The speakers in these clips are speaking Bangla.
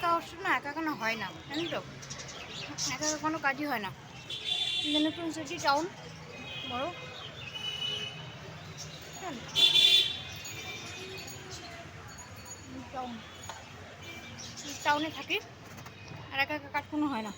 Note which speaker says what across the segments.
Speaker 1: একা অবশ্য না, একা কেন হয় না জানি তো? একা কোনো কাজই হয় না। নতুন সিটি টাউন, বড়। টাউন। টাউনে থাকি, আর একা একা কাজ কোনো হয় না।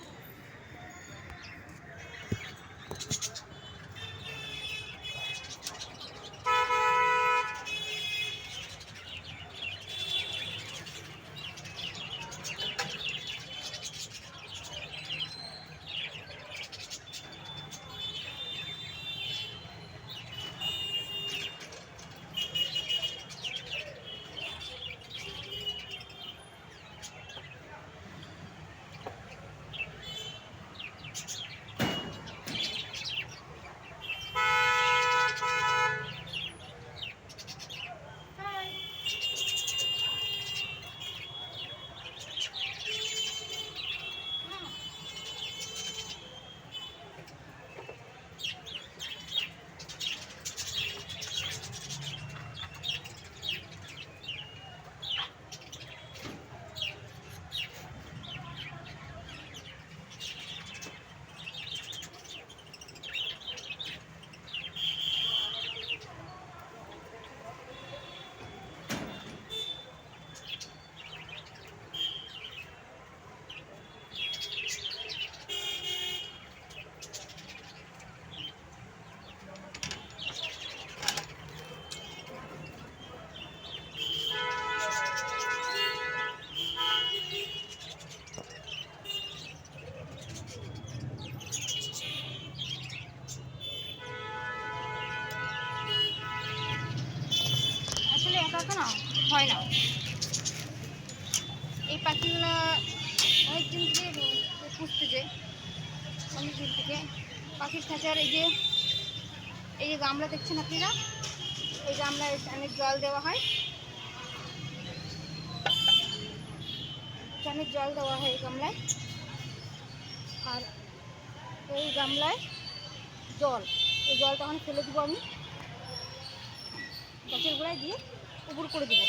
Speaker 1: একা না? হয় না। এই পাখিগুলো অনেক দিন থেকে পুষতেছে অনেক দিন থেকে। পাখির খাঁচার এই যে এই যে গামলা দেখছেন আপনারা? এই গামলায় অনেক জল দেওয়া হয়। অনেক জল দেওয়া হয় এই গামলায়। আর এই গামলায় জল। এই জলটা তখন ফেলে দেবো আমি। গাছের গোড়ায় দিয়ে। উপর করে দেবো।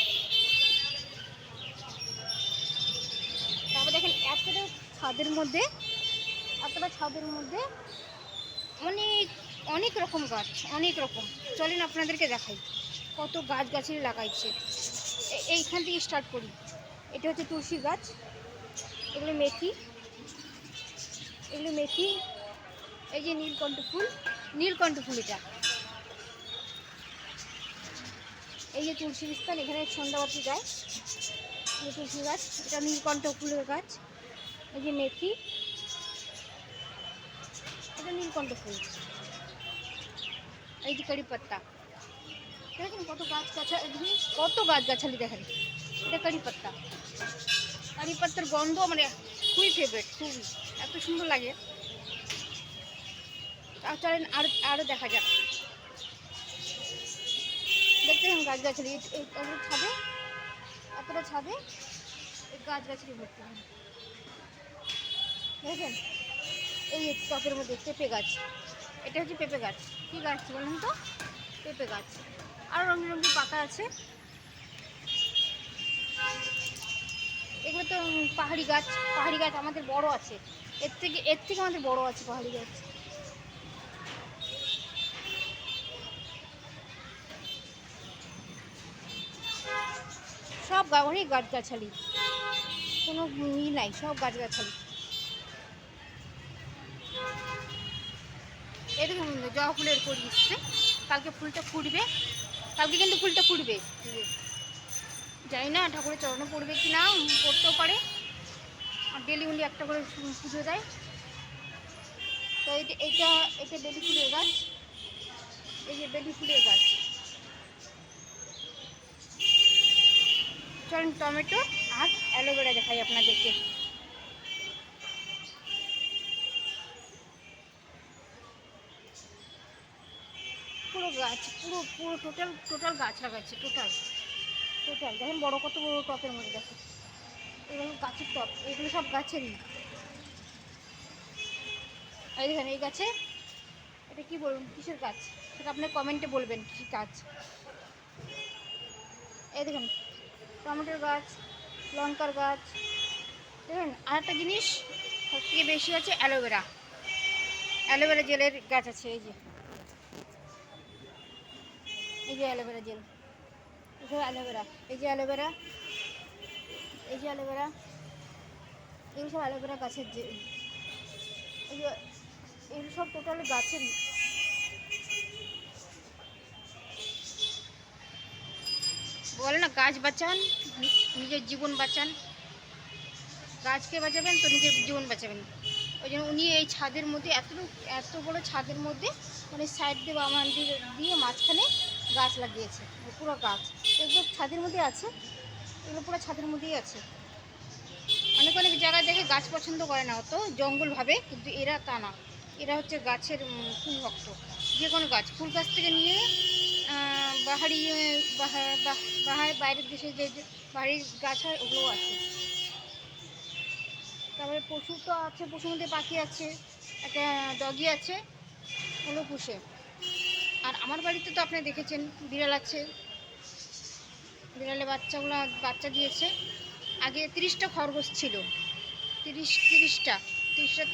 Speaker 1: তারপর দেখেন এতটা ছাদের মধ্যে, এতটা ছাদের মধ্যে অনেক অনেক রকম গাছ, অনেক রকম। চলেন আপনাদেরকে দেখাই কত গাছ গাছালি লাগাইছে এইখান থেকে স্টার্ট করি। এটা হচ্ছে তুলসী গাছ, এগুলো মেথি এগুলো মেথি, এই যে নীলকণ্ঠ ফুল নীলকণ্ঠ ফুল এটা। এই যে তুলসী স্থান এখানে সন্ধ্যাবাতি যায় এই তুলসী গাছ, এটা নীলকণ্ঠ ফুলের গাছ, এই যে মেথি, এটা নীলকণ্ঠ ফুল এই যে কারি পাত্তা দেখেন কত গাছ গাছালি কত গাছ গাছালি দেখেন, এটা কারি পাত্তা কারি পাত্তার গন্ধ মানে খুবই ফেভারিট খুবই, এত সুন্দর লাগে। চলেন আর আরও দেখা যাক। গাছ গাছালি এই ছাদে, এতটা ছাদে গাছ গাছালি ভর্তি হয়। দেখেন এই টপের মধ্যে পেঁপে গাছ। এটা হচ্ছে পেঁপে গাছ। কী গাছ বলুন তো? পেঁপে গাছ। আরও রঙিন রঙিন পাতা আছে। এগুলো তো পাহাড়ি গাছ। পাহাড়ি গাছ আমাদের বড় আছে। এর থেকে এর থেকে আমাদের বড় আছে পাহাড়ি গাছ। সব অনেক গাছগাছালি। কোনো ই নাই, সব গাছগাছালি। দেখুন জবা ফুলের করি এসছে। কালকে ফুলটা ফুটবে। কালকে কিন্তু ফুলটা ফুটবে। জানি না ঠাকুরের চরণে পড়বে কি না, পড়তেও পারে। আর ডেলি উনি একটা করে পুজো দেয়। তো এইটা এইটা এটা বেলি ফুলের গাছ। এই যে বেলি ফুলের গাছ। চলুন টমেটো আর অ্যালোভেরা দেখাই আপনাদেরকে। পুরো গাছ, পুরো পুরো টোটাল টোটাল গাছ লাগাচ্ছে টোটাল টোটাল দেখেন বড় কত বড় টপের মধ্যে, দেখেন। এগুলো গাছের টপ এগুলো সব গাছেরই। এই দেখেন, এই গাছে, এটা কি বলুন, কিসের গাছ? সেটা আপনি কমেন্টে বলবেন, কী গাছ? এই দেখেন টমেটোর গাছ, লঙ্কার গাছ। দেখুন আর একটা জিনিস সব থেকে বেশি আছে অ্যালোভেরা। অ্যালোভেরা জেলের গাছ আছে, এই যে। এই যে অ্যালোভেরা জেল। এসব অ্যালোভেরা। এই যে অ্যালোভেরা। এই যে অ্যালোভেরা। এগুলো সব অ্যালোভেরা গাছের যে এই যে এগুলো সব টোটাল গাছের বলে না, গাছ বাঁচান, নিজের জীবন বাঁচান। গাছকে বাঁচাবেন তো নিজের জীবন বাঁচাবেন। ওই জন্য উনি এই ছাদের মধ্যে এত এত বড় ছাদের মধ্যে মানে সাইড দিয়ে বা মন্দির দিয়ে মাঝখানে গাছ লাগিয়েছে পুরো গাছ। এগুলো ছাদের মধ্যে আছে, এগুলো পুরো ছাদের মধ্যেই আছে। অনেক অনেক জায়গায় দেখে গাছ পছন্দ করে না অত, জঙ্গল ভাবে, কিন্তু এরা তা না। এরা হচ্ছে গাছের ফুল ভক্ত। যে কোনো গাছ, ফুল গাছ থেকে নিয়ে বাহারি বাইরের দেশে যে বাড়ির গাছ হয়, ওগুলোও আছে। তারপরে পশু তো আছে, পশুর মধ্যে পাখি আছে, একটা ডগি আছে, ওগুলো পুষে। আর আমার বাড়িতে তো আপনি দেখেছেন, বিড়াল আছে। বিড়ালে বাচ্চাগুলো, বাচ্চা দিয়েছে। আগে তিরিশটা খরগোশ ছিল। তিরিশ, তিরিশটা। তিরিশটা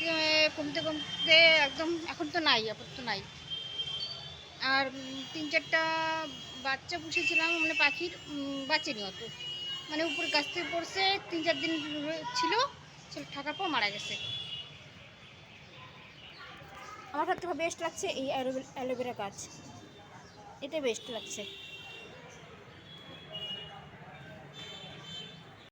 Speaker 1: কমতে কমতে একদম, এখন তো নাই, আপাতত নাই। আর তিন চারটা বাচ্চা পুষেছিলাম মানে পাখির বাঁচেনি অত। মানে উপরে গাছ থেকে পড়ছে, তিন চার দিন ছিল থাকার পর মারা গেছে। আমার সবথেকে বেস্ট লাগছে এই অ্যালোভেরা গাছ। এটা বেস্ট লাগছে।